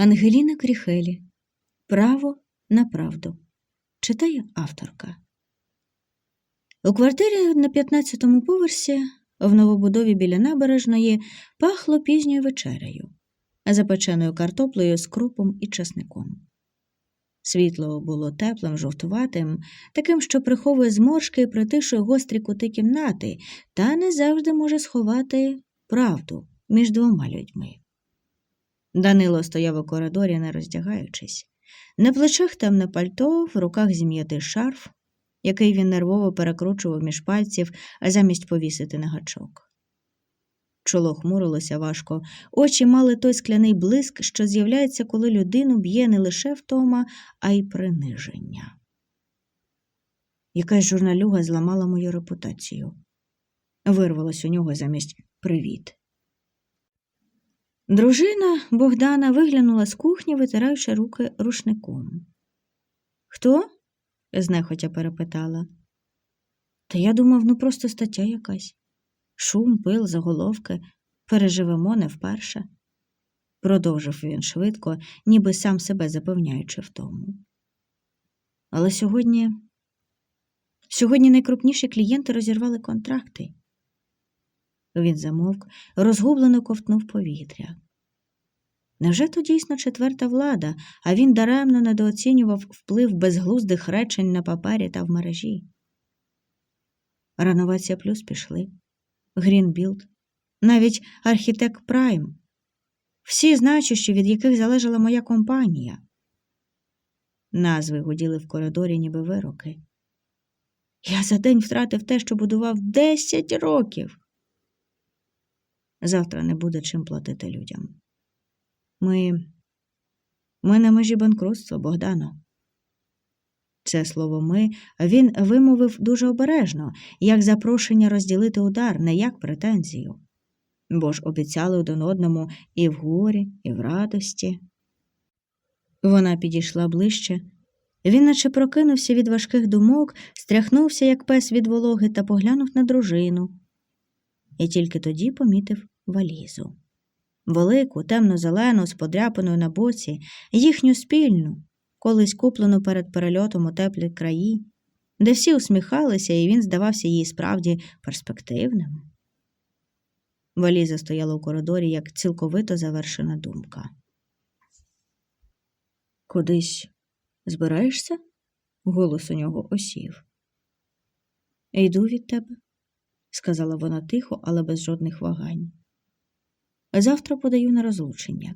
Ангеліна Кріхелі Право на правду читає авторка. У квартирі на 15-му поверсі в новобудові біля набережної пахло пізньою вечерею, запеченою картоплею з кропом і часником. Світло було теплим, жовтуватим, таким, що приховує зморшки і притишує гострі кути кімнати, та не завжди може сховати правду між двома людьми. Данило стояв у коридорі, не роздягаючись. На плечах темне пальто, в руках зім'ятий шарф, який він нервово перекручував між пальців, а замість повісити на гачок. Чоло хмурилося важко, очі мали той скляний блиск, що з'являється, коли людину б'є не лише втома, а й приниження. Якась журналюга зламала мою репутацію. Вирвалось у нього замість привіт. Дружина Богдана виглянула з кухні, витираючи руки рушником. Хто? знехотя перепитала. Та я думав, ну просто стаття якась. Шум, пил, заголовки. Переживемо не вперше. Продовжив він швидко, ніби сам себе запевняючи в тому. Але сьогодні. Сьогодні найкрупніші клієнти розірвали контракти. Він замовк, розгублено ковтнув повітря. Невже то дійсно четверта влада, а він даремно недооцінював вплив безглуздих речень на папері та в мережі? Рановація плюс пішли, Грінбілд, навіть архітект Прайм, всі значущі, від яких залежала моя компанія. Назви гуділи в коридорі, ніби вироки. Я за день втратив те, що будував десять років. Завтра не буде чим платити людям. Ми. Ми на межі банкрутства, Богдано. Це слово ми він вимовив дуже обережно, як запрошення розділити удар, не як претензію. Бо ж обіцяли один одному і в горі, і в радості. Вона підійшла ближче. Він наче прокинувся від важких думок, стряхнувся, як пес від вологи, та поглянув на дружину. І тільки тоді помітив валізу. Велику, темно-зелену, з подряпиною на боці, їхню спільну, колись куплену перед перельотом у теплі краї, де всі усміхалися, і він здавався їй справді перспективним. Валіза стояла у коридорі, як цілковито завершена думка. Кудись збираєшся? Голос у нього осів. Йду від тебе, сказала вона тихо, але без жодних вагань. Завтра подаю на розлучення.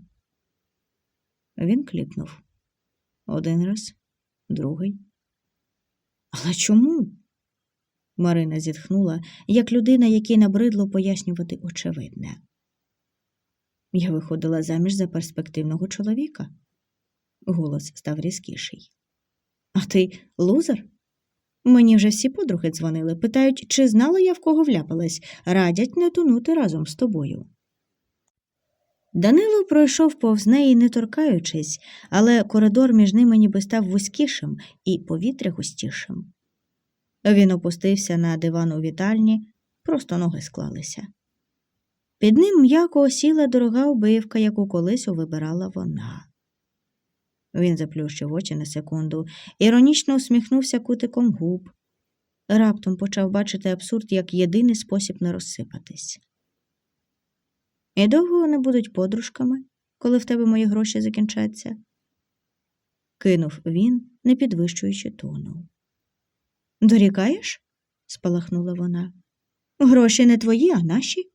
Він кліпнув. Один раз, другий. Але чому? Марина зітхнула, як людина, якій набридло пояснювати очевидне. Я виходила заміж за перспективного чоловіка. Голос став різкіший. А ти лузер? Мені вже всі подруги дзвонили, питають, чи знала я в кого вляпалась, радять не тонути разом з тобою. Данило пройшов повз неї, не торкаючись, але коридор між ними ніби став вузькішим і повітря густішим. Він опустився на диван у вітальні, просто ноги склалися. Під ним м'яко осіла дорога обивка, яку колись вибирала вона. Він заплющив очі на секунду, іронічно усміхнувся кутиком губ. Раптом почав бачити абсурд як єдиний спосіб не розсипатись. І довго вони будуть подружками, коли в тебе мої гроші закінчаться? кинув він, не підвищуючи тону. Дорікаєш? спалахнула вона. Гроші не твої, а наші?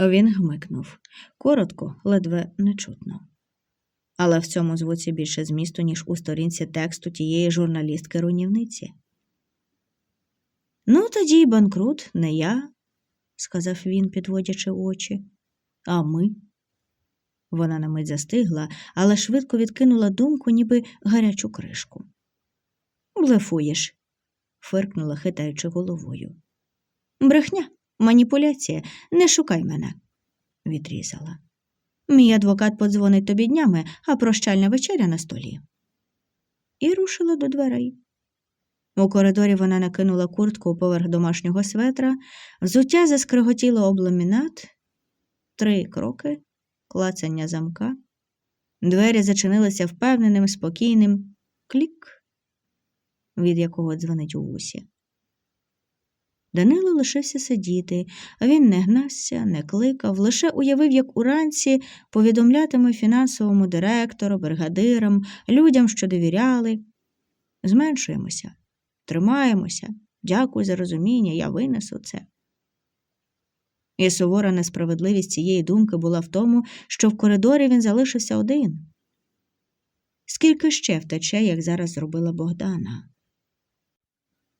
Він гмикнув коротко, ледве нечутно. Але в цьому звуці більше змісту, ніж у сторінці тексту тієї журналістки руйнівниці. Ну, тоді й банкрут, не я, сказав він, підводячи очі. А ми? Вона на мить застигла, але швидко відкинула думку, ніби гарячу кришку. Блефуєш, фиркнула, хитаючи головою. Брехня, маніпуляція, не шукай мене, відрізала. Мій адвокат подзвонить тобі днями, а прощальна вечеря на столі. І рушила до дверей. У коридорі вона накинула куртку поверх домашнього светра, взуття заскриготіло об ламінат, три кроки, клацання замка, Двері зачинилися впевненим, спокійним клік, від якого дзвонить у вусі. Данило лишився сидіти, а він не гнався, не кликав, лише уявив, як уранці повідомлятиме фінансовому директору, бригадирам, людям, що довіряли. Зменшуємося, тримаємося, дякую за розуміння, я винесу це. І сувора несправедливість цієї думки була в тому, що в коридорі він залишився один. Скільки ще втече, як зараз зробила Богдана?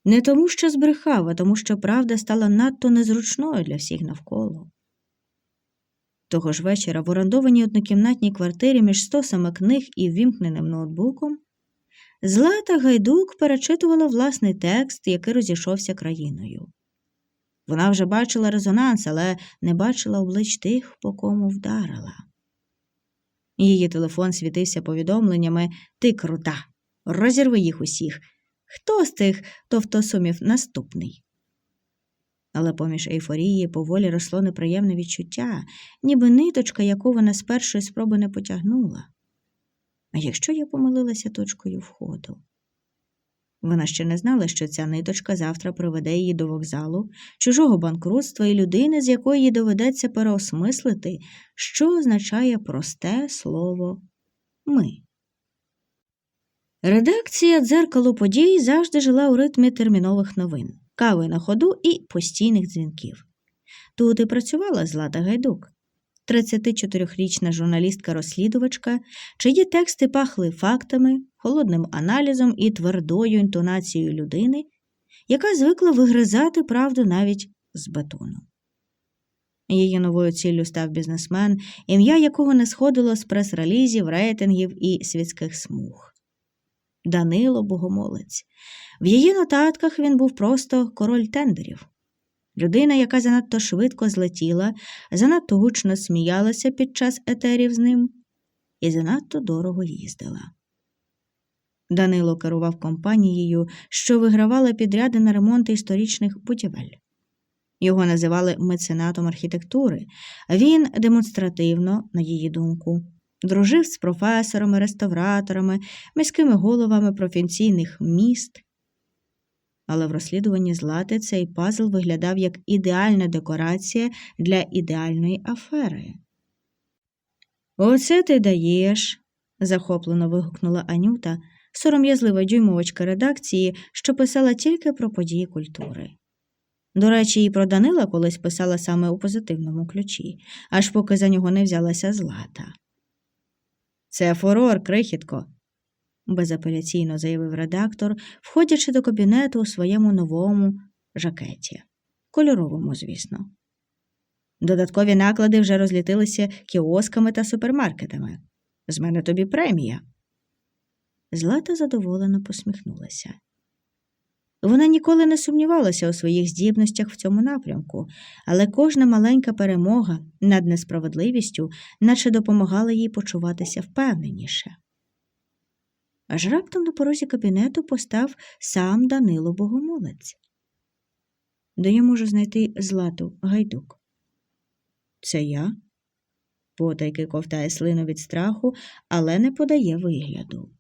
Не тому, що збрехав, а тому, що правда стала надто незручною для всіх навколо. Того ж вечора в орендованій однокімнатній квартирі між стосами книг і ввімкненим ноутбуком Злата Гайдук перечитувала власний текст, який розійшовся країною. Вона вже бачила резонанс, але не бачила облич тих, по кому вдарила. Її телефон світився повідомленнями Ти крута, розірви їх усіх. Хто з тих товтосумів наступний? Але поміж ейфорії поволі росло неприємне відчуття, ніби ниточка, яку вона з першої спроби не потягнула. А якщо я помилилася точкою входу? Вона ще не знала, що ця ниточка завтра приведе її до вокзалу, чужого банкрутства і людини, з якої їй доведеться переосмислити, що означає просте слово ми. Редакція дзеркало подій завжди жила у ритмі термінових новин, кави на ходу і постійних дзвінків. Тут і працювала Злата Гайдук, 34-річна журналістка-розслідувачка, чиї тексти пахли фактами, холодним аналізом і твердою інтонацією людини, яка звикла вигризати правду навіть з бетону. Її новою ціллю став бізнесмен, ім'я якого не сходило з прес-релізів, рейтингів і світських смуг. Данило Богомолець. В її нотатках він був просто король тендерів. Людина, яка занадто швидко злетіла, занадто гучно сміялася під час етерів з ним і занадто дорого їздила. Данило керував компанією, що вигравала підряди на ремонт історичних будівель. Його називали меценатом архітектури, він демонстративно, на її думку, дружив з професорами, реставраторами, міськими головами професійних міст. Але в розслідуванні злати цей пазл виглядав як ідеальна декорація для ідеальної афери. Оце ти даєш, захоплено вигукнула Анюта, сором'язлива дюймовочка редакції, що писала тільки про події культури. До речі, і про Данила колись писала саме у позитивному ключі, аж поки за нього не взялася злата. Це фурор, крихітко, безапеляційно заявив редактор, входячи до кабінету у своєму новому жакеті, кольоровому, звісно. Додаткові наклади вже розлітилися кіосками та супермаркетами. З мене тобі премія. Злата задоволено посміхнулася. Вона ніколи не сумнівалася у своїх здібностях в цьому напрямку, але кожна маленька перемога над несправедливістю наче допомагала їй почуватися впевненіше. Аж раптом на порозі кабінету постав сам Данило Богомолець. Де я можу знайти злату гайдук? Це я? Потайки ковтає слину від страху, але не подає вигляду.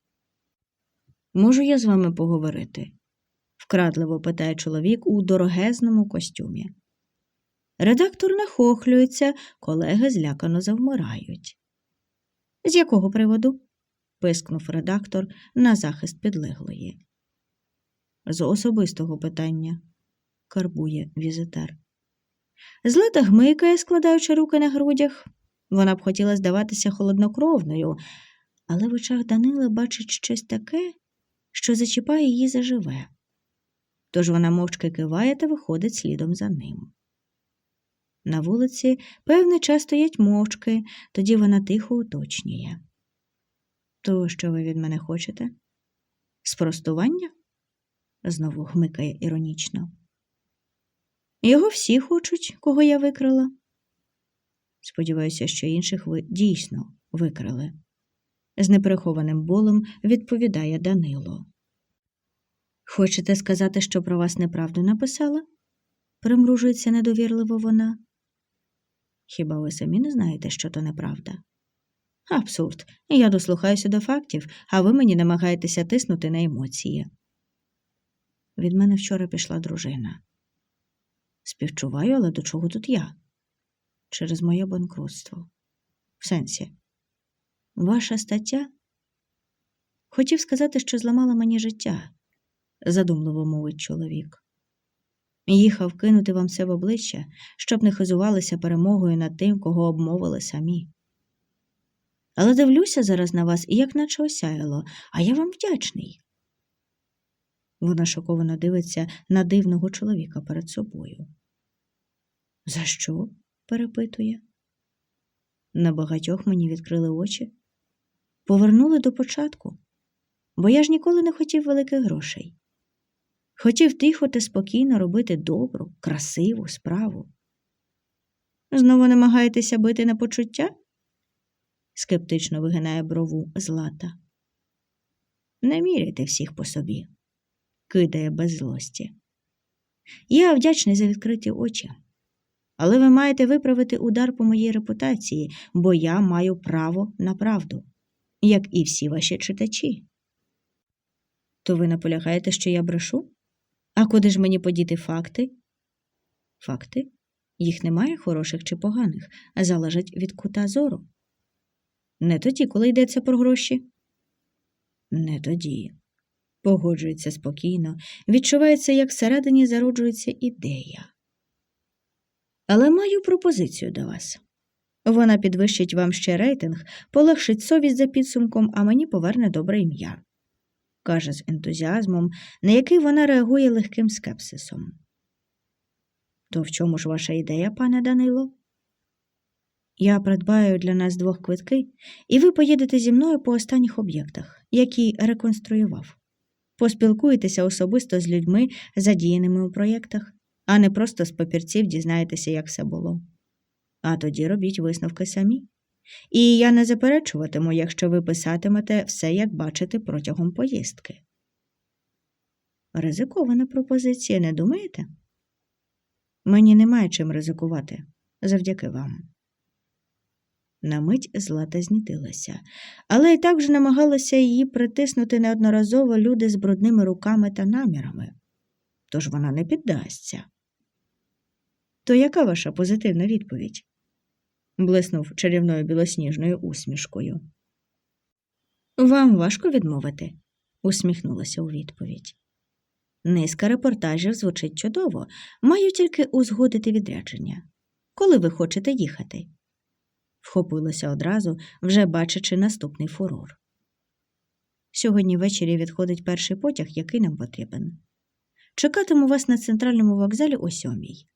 Можу я з вами поговорити? Вкрадливо питає чоловік у дорогезному костюмі. Редактор нахохлюється, колеги злякано завмирають. З якого приводу? пискнув редактор на захист підлеглої. З особистого питання, карбує візитер. Злата гмикає, складаючи руки на грудях. Вона б хотіла здаватися холоднокровною, але в очах Данила бачить щось таке, що зачіпає її заживе. Тож вона мовчки киває та виходить слідом за ним. На вулиці певний час стоять мовчки, тоді вона тихо уточнює. То що ви від мене хочете? Спростування? знову гмикає іронічно. Його всі хочуть, кого я викрила. Сподіваюся, що інших ви дійсно викрили. З неперехованим болем відповідає Данило. Хочете сказати, що про вас неправду написала? примружується недовірливо вона. Хіба ви самі не знаєте, що то неправда? Абсурд. Я дослухаюся до фактів, а ви мені намагаєтеся тиснути на емоції. Від мене вчора пішла дружина. Співчуваю, але до чого тут я? Через моє банкрутство. В сенсі, ваша стаття? Хотів сказати, що зламала мені життя, задумливо мовить чоловік. Їхав кинути вам все в обличчя, щоб не хизувалися перемогою над тим, кого обмовили самі. Але дивлюся зараз на вас і як наче осяяло, а я вам вдячний. Вона шоковано дивиться на дивного чоловіка перед собою. За що? перепитує. На багатьох мені відкрили очі, повернули до початку, бо я ж ніколи не хотів великих грошей. Хотів тихо та спокійно робити добру, красиву справу. Знову намагаєтеся бити на почуття? скептично вигинає брову злата. Не міряйте всіх по собі, кидає без злості. Я вдячний за відкриті очі. Але ви маєте виправити удар по моїй репутації, бо я маю право на правду, як і всі ваші читачі. То ви наполягаєте, що я брешу? А куди ж мені подіти факти? Факти? Їх немає хороших чи поганих, а залежать від кута зору. Не тоді, коли йдеться про гроші. Не тоді. Погоджується спокійно, відчувається, як всередині зароджується ідея. Але маю пропозицію до вас. Вона підвищить вам ще рейтинг, полегшить совість за підсумком, а мені поверне добре ім'я, каже з ентузіазмом, на який вона реагує легким скепсисом. То в чому ж ваша ідея, пане Данило? Я придбаю для нас двох квитки, і ви поїдете зі мною по останніх об'єктах, які реконструював. Поспілкуєтеся особисто з людьми, задіяними у проєктах, а не просто з папірців дізнаєтеся, як все було. А тоді робіть висновки самі. І я не заперечуватиму, якщо ви писатимете все, як бачите, протягом поїздки. Ризикована пропозиція, не думаєте? Мені немає чим ризикувати завдяки вам. На мить злата знітилася, але й так вже намагалися її притиснути неодноразово люди з брудними руками та намірами. Тож вона не піддасться. То яка ваша позитивна відповідь? Блиснув чарівною білосніжною усмішкою. Вам важко відмовити, усміхнулася у відповідь. Низка репортажів звучить чудово, маю тільки узгодити відрядження. Коли ви хочете їхати? Вхопилася одразу, вже бачачи наступний фурор. Сьогодні ввечері відходить перший потяг, який нам потрібен. Чекатиму вас на центральному вокзалі о сьомій.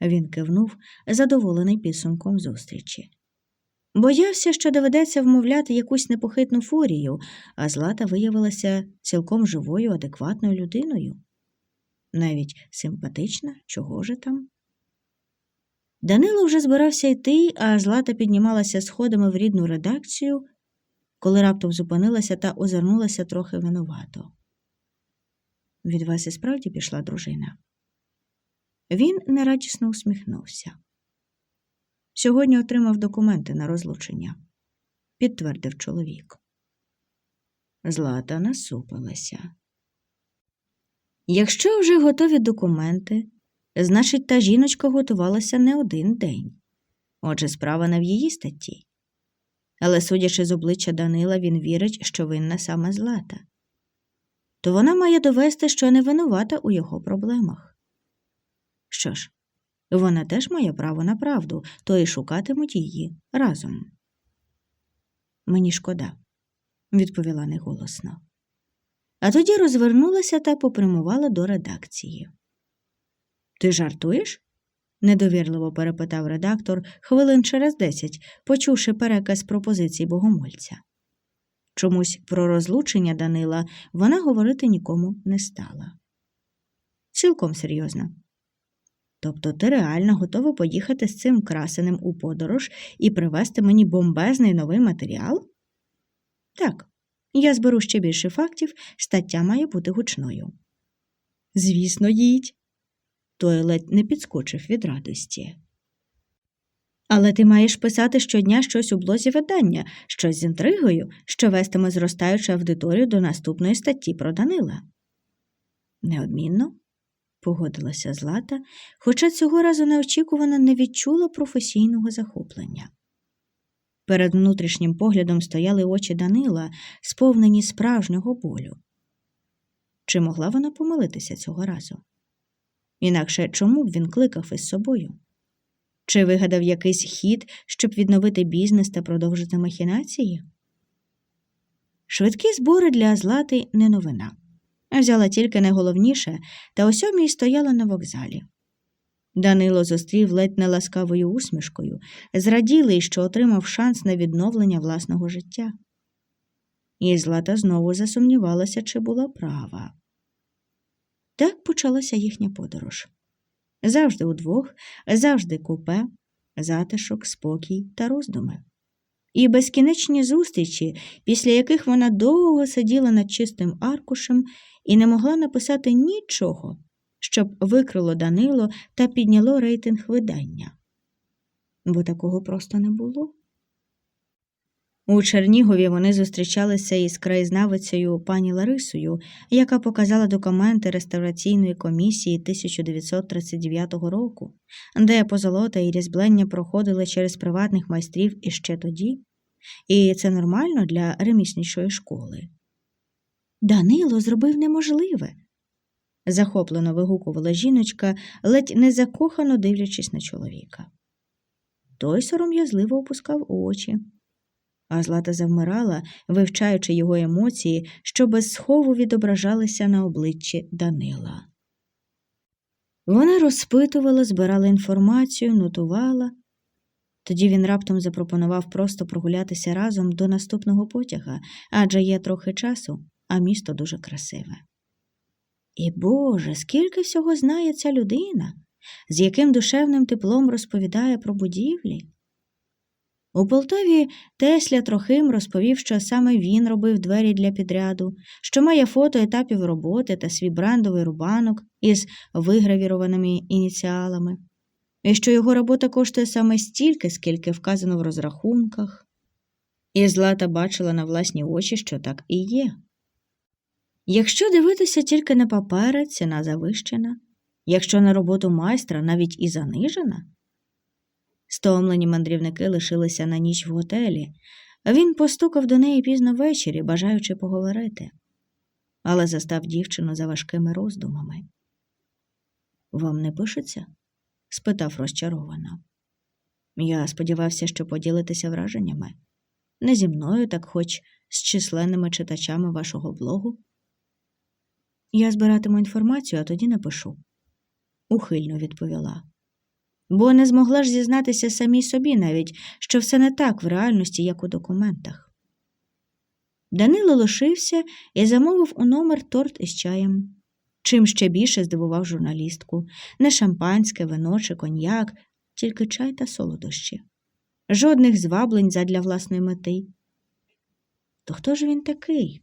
Він кивнув, задоволений підсумком зустрічі. Боявся, що доведеться вмовляти якусь непохитну фурію, а Злата виявилася цілком живою, адекватною людиною. Навіть симпатична, чого же там? Данило вже збирався йти, а Злата піднімалася сходами в рідну редакцію, коли раптом зупинилася та озирнулася трохи винувато. Від вас і справді пішла дружина. Він нерадісно усміхнувся. Сьогодні отримав документи на розлучення, підтвердив чоловік. Злата насупилася. Якщо вже готові документи, значить, та жіночка готувалася не один день. Отже, справа не в її статті. Але, судячи з обличчя Данила, він вірить, що винна саме Злата. То вона має довести, що не винувата у його проблемах. Що ж, вона теж має право на правду, то й шукатимуть її разом. Мені шкода, відповіла неголосно. А тоді розвернулася та попрямувала до редакції. Ти жартуєш? недовірливо перепитав редактор хвилин через десять, почувши переказ пропозицій богомольця. Чомусь про розлучення Данила вона говорити нікому не стала. Цілком серйозно. Тобто ти реально готова поїхати з цим красеним у подорож і привезти мені бомбезний новий матеріал? Так, я зберу ще більше фактів, стаття має бути гучною. Звісно, їдь. Той ледь не підскочив від радості. Але ти маєш писати щодня щось у блозі видання, щось з інтригою, що вестиме зростаючу аудиторію до наступної статті про Данила. Неодмінно, погодилася Злата, хоча цього разу неочікувано не відчула професійного захоплення. Перед внутрішнім поглядом стояли очі Данила, сповнені справжнього болю. Чи могла вона помилитися цього разу? Інакше чому б він кликав із собою? Чи вигадав якийсь хід, щоб відновити бізнес та продовжити махінації? Швидкі збори для Злати не новина. Взяла тільки найголовніше, та о сьомій стояла на вокзалі. Данило зустрів ледь неласкавою усмішкою, зраділий, що отримав шанс на відновлення власного життя. І Злата знову засумнівалася, чи була права. Так почалася їхня подорож. Завжди удвох, завжди купе, затишок, спокій та роздуми. І безкінечні зустрічі, після яких вона довго сиділа над чистим аркушем і не могла написати нічого, щоб викрило Данило та підняло рейтинг видання. Бо такого просто не було. У Чернігові вони зустрічалися із краєзнавицею пані Ларисою, яка показала документи реставраційної комісії 1939 року, де позолота і різьблення проходили через приватних майстрів іще тоді, і це нормально для ремісничої школи. Данило зробив неможливе. захоплено вигукувала жіночка, ледь незакохано дивлячись на чоловіка. Той сором'язливо опускав очі а Злата завмирала, вивчаючи його емоції, що без схову відображалися на обличчі Данила. Вона розпитувала, збирала інформацію, нотувала. Тоді він раптом запропонував просто прогулятися разом до наступного потяга, адже є трохи часу, а місто дуже красиве. І Боже, скільки всього знає ця людина, з яким душевним теплом розповідає про будівлі. У Полтаві Тесля Трохим розповів, що саме він робив двері для підряду, що має фото етапів роботи та свій брендовий рубанок із вигравірованими ініціалами, і що його робота коштує саме стільки, скільки вказано в розрахунках. І Злата бачила на власні очі, що так і є. Якщо дивитися тільки на папери, ціна завищена, якщо на роботу майстра навіть і занижена. Стомлені мандрівники лишилися на ніч в готелі, він постукав до неї пізно ввечері, бажаючи поговорити, але застав дівчину за важкими роздумами. Вам не пишеться? спитав розчаровано. Я сподівався, що поділитеся враженнями. Не зі мною, так хоч з численними читачами вашого блогу. Я збиратиму інформацію, а тоді напишу, ухильно відповіла бо не змогла ж зізнатися самій собі навіть, що все не так в реальності, як у документах. Данило лишився і замовив у номер торт із чаєм. Чим ще більше здивував журналістку не шампанське, вино чи коньяк, тільки чай та солодощі. Жодних зваблень задля власної мети. То хто ж він такий?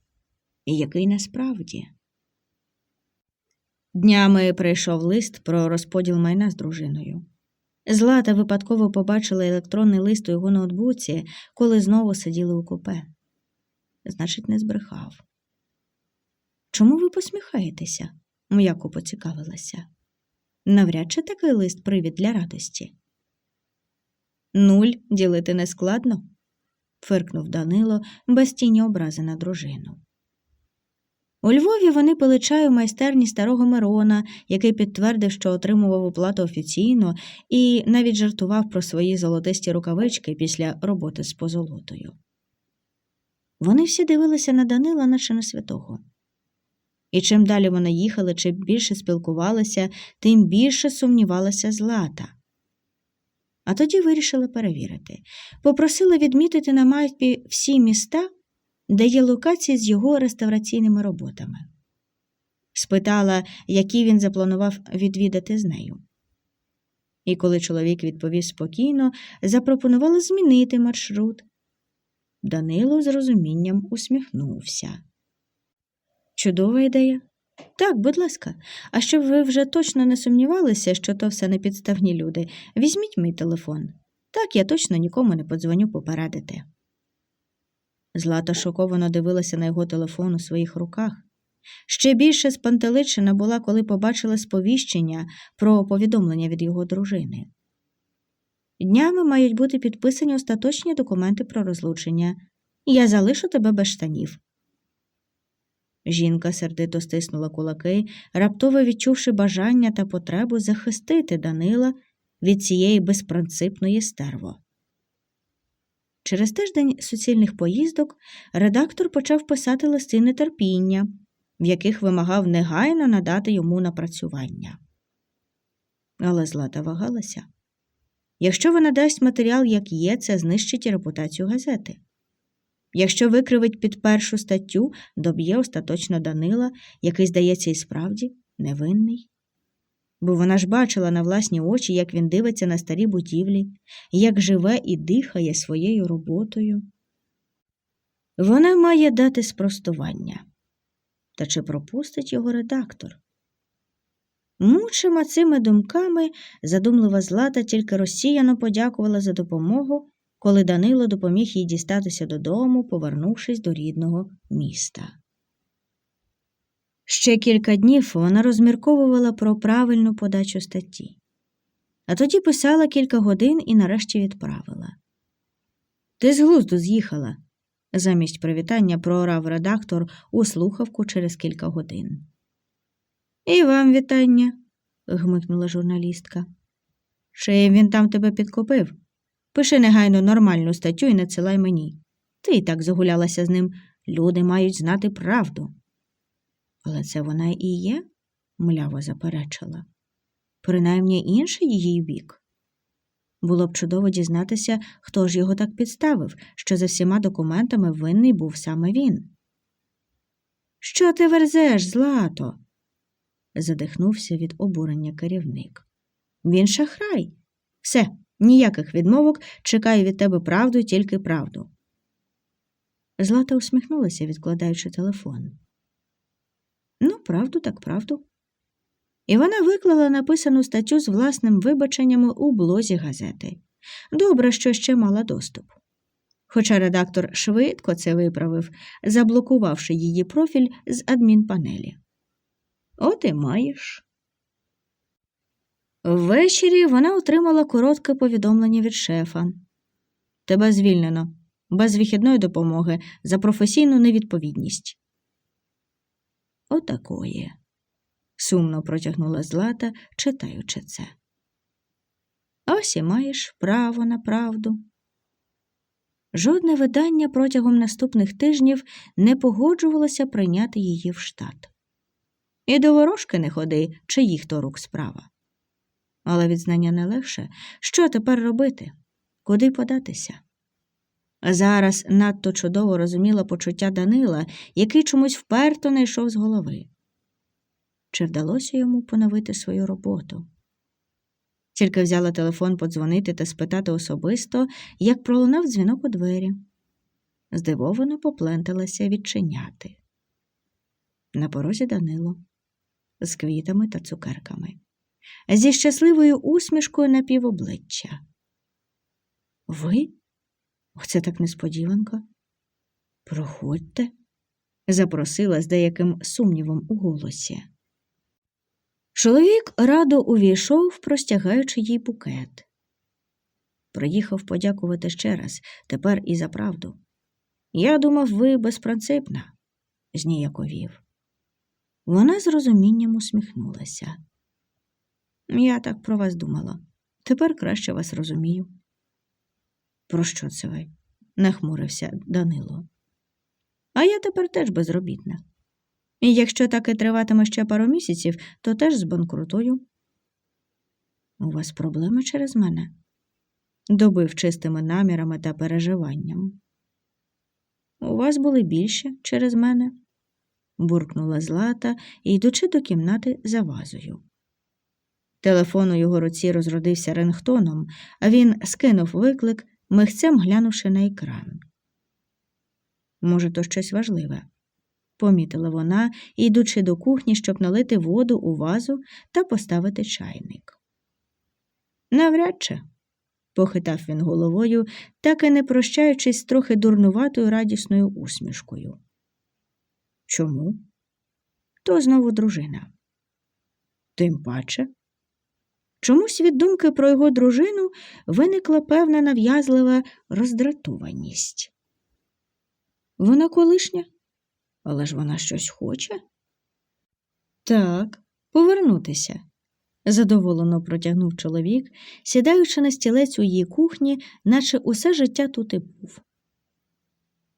І який насправді? Днями прийшов лист про розподіл майна з дружиною. Злата випадково побачила електронний лист у його ноутбуці, коли знову сиділи у купе. Значить, не збрехав. Чому ви посміхаєтеся? м'яко поцікавилася. Навряд чи такий лист привід для радості. Нуль ділити не складно, фиркнув Данило без тіні образи на дружину. У Львові вони пили чай у майстерні старого Мирона, який підтвердив, що отримував оплату офіційно, і навіть жартував про свої золотисті рукавички після роботи з позолотою. Вони всі дивилися на Данила, наче на святого. І чим далі вони їхали, чим більше спілкувалися, тим більше сумнівалася Злата. А тоді вирішили перевірити. Попросили відмітити на мапі всі міста, де є локації з його реставраційними роботами. Спитала, які він запланував відвідати з нею. І коли чоловік відповів спокійно, запропонувала змінити маршрут. Данило з розумінням усміхнувся. Чудова ідея. Так, будь ласка, а щоб ви вже точно не сумнівалися, що то все непідставні люди, візьміть мій телефон. Так я точно нікому не подзвоню попередити. Злата шоковано дивилася на його телефон у своїх руках. Ще більше спантеличена була, коли побачила сповіщення про повідомлення від його дружини. Днями мають бути підписані остаточні документи про розлучення. Я залишу тебе без штанів. Жінка сердито стиснула кулаки, раптово відчувши бажання та потребу захистити Данила від цієї безпринципної стерво. Через тиждень суцільних поїздок редактор почав писати листи нетерпіння, в яких вимагав негайно надати йому напрацювання. Але Злата вагалася. Якщо вона дасть матеріал, як є, це знищить репутацію газети. Якщо викривить під першу статтю, доб'є остаточно Данила, який, здається, і справді невинний. Бо вона ж бачила на власні очі, як він дивиться на старі будівлі, як живе і дихає своєю роботою. Вона має дати спростування. Та чи пропустить його редактор? Мучима цими думками задумлива злата тільки розсіяно подякувала за допомогу, коли Данило допоміг їй дістатися додому, повернувшись до рідного міста. Ще кілька днів вона розмірковувала про правильну подачу статті, а тоді писала кілька годин і нарешті відправила. Ти з глузду з'їхала, замість привітання проорав редактор у слухавку через кілька годин. І вам вітання, гмикнула журналістка. Чим він там тебе підкупив? Пиши негайно нормальну статтю і надсилай мені. Ти і так загулялася з ним. Люди мають знати правду. Але це вона і є, мляво заперечила. Принаймні інший її бік. Було б чудово дізнатися, хто ж його так підставив, що за всіма документами винний був саме він. Що ти верзеш, злато? задихнувся від обурення керівник. Він шахрай. Все, ніяких відмовок, чекаю від тебе правду тільки правду. Злата усміхнулася, відкладаючи телефон. Ну, правду, так правду. І вона виклала написану статтю з власним вибаченнями у блозі газети. Добре, що ще мала доступ. Хоча редактор швидко це виправив, заблокувавши її профіль з адмінпанелі. От і маєш. Ввечері вона отримала коротке повідомлення від шефа. Тебе звільнено, без вихідної допомоги за професійну невідповідність. Отакої. сумно протягнула Злата, читаючи це. Ось і маєш право на правду. Жодне видання протягом наступних тижнів не погоджувалося прийняти її в штат. І до ворожки не ходи, чиїх то рук справа. Але від знання не легше. Що тепер робити? Куди податися? Зараз надто чудово розуміла почуття Данила, який чомусь вперто не йшов з голови. Чи вдалося йому поновити свою роботу? Тільки взяла телефон подзвонити та спитати особисто, як пролунав дзвінок у двері. Здивовано попленталася відчиняти. На порозі Данило з квітами та цукерками, зі щасливою усмішкою на півобличчя. Ви? Оце так несподіванка. Проходьте, запросила з деяким сумнівом у голосі. Чоловік радо увійшов, простягаючи їй букет. Приїхав подякувати ще раз, тепер і за правду. Я думав, ви безпринципна, зніяковів. Вона з розумінням усміхнулася. Я так про вас думала. Тепер краще вас розумію. Про що це ви? нахмурився Данило. А я тепер теж безробітна. І якщо так і триватиме ще пару місяців, то теж збанкрутую. У вас проблеми через мене? добив чистими намірами та переживанням. У вас були більше через мене, буркнула Злата, йдучи до кімнати за вазою. Телефон у його руці розродився рингтоном, а він скинув виклик, михцем глянувши на екран. Може, то щось важливе, помітила вона, йдучи до кухні, щоб налити воду у вазу та поставити чайник. Навряд чи, похитав він головою, так і не прощаючись трохи дурнуватою радісною усмішкою. Чому? То знову дружина. Тим паче. Чомусь від думки про його дружину виникла певна нав'язлива роздратованість. Вона колишня, але ж вона щось хоче. Так, повернутися, задоволено протягнув чоловік, сідаючи на стілець у її кухні, наче усе життя тут і був.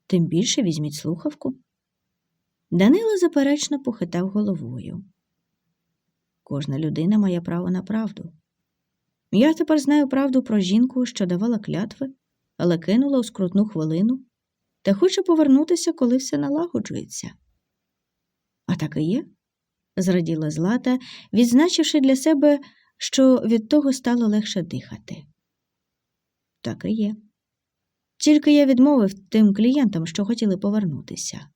Тим більше візьміть слухавку. Данило заперечно похитав головою. Кожна людина має право на правду. Я тепер знаю правду про жінку, що давала клятви, але кинула у скрутну хвилину та хоче повернутися, коли все налагоджується. А так і є, зраділа Злата, відзначивши для себе, що від того стало легше дихати. Так і є. Тільки я відмовив тим клієнтам, що хотіли повернутися.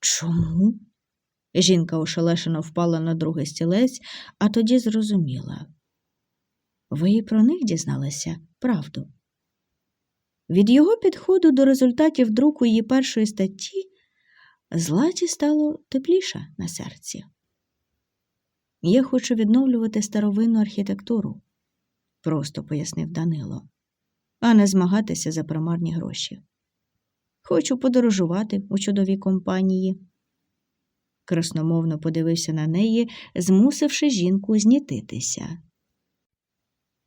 Чому? Жінка ошелешено впала на другий стілець, а тоді зрозуміла. Ви і про них дізналися правду. Від його підходу до результатів друку її першої статті Златі стало тепліше на серці. Я хочу відновлювати старовинну архітектуру, просто пояснив Данило, а не змагатися за примарні гроші. Хочу подорожувати у чудовій компанії. Красномовно подивився на неї, змусивши жінку знітитися.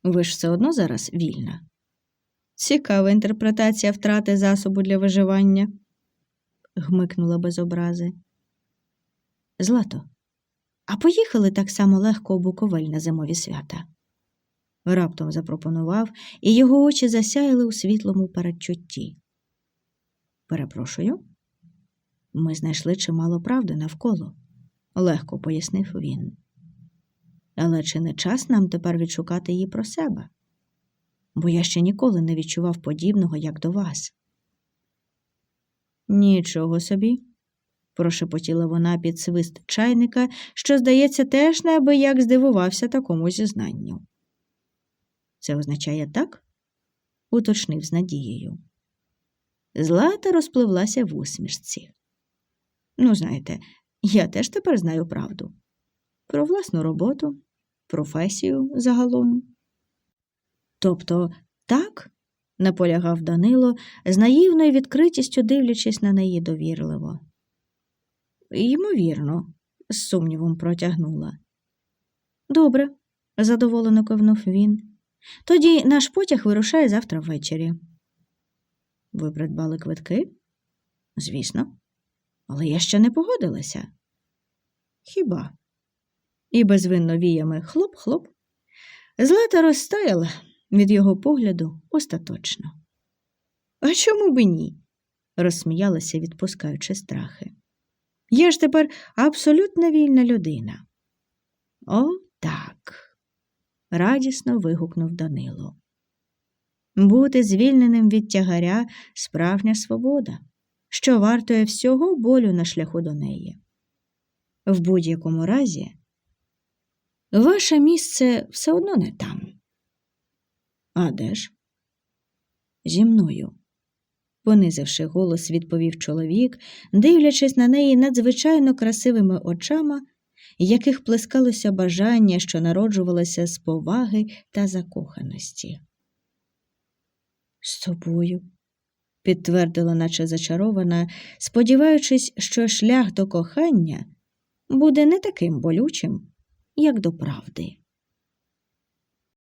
Ви ж все одно зараз вільна. Цікава інтерпретація втрати засобу для виживання, гмикнула без образи. Злато, а поїхали так само легко у Буковель на зимові свята. Раптом запропонував, і його очі засяяли у світлому передчутті. Перепрошую, ми знайшли чимало правди навколо, легко пояснив він. Але чи не час нам тепер відшукати її про себе? Бо я ще ніколи не відчував подібного, як до вас. Нічого собі, прошепотіла вона під свист чайника, що, здається, теж неабияк здивувався такому зізнанню. Це означає так? уточнив з надією. Злата розпливлася в усмішці. Ну, знаєте, я теж тепер знаю правду про власну роботу, професію загалом. Тобто, так, наполягав Данило, з наївною відкритістю дивлячись на неї довірливо. Ймовірно, з сумнівом протягнула. Добре, задоволено кивнув він. Тоді наш потяг вирушає завтра ввечері. Ви придбали квитки? Звісно. Але я ще не погодилася. Хіба? І безвинно віями хлоп-хлоп. Злата розтаяла від його погляду остаточно. А чому б ні? розсміялася, відпускаючи страхи. Я ж тепер абсолютно вільна людина. О, так, радісно вигукнув Данило. Бути звільненим від тягаря справжня свобода, що вартує всього болю на шляху до неї. В будь-якому разі, ваше місце все одно не там. А де ж? Зі мною, понизивши голос, відповів чоловік, дивлячись на неї надзвичайно красивими очима, яких плескалося бажання, що народжувалося з поваги та закоханості. З тобою, підтвердила, наче зачарована, сподіваючись, що шлях до кохання буде не таким болючим, як до правди.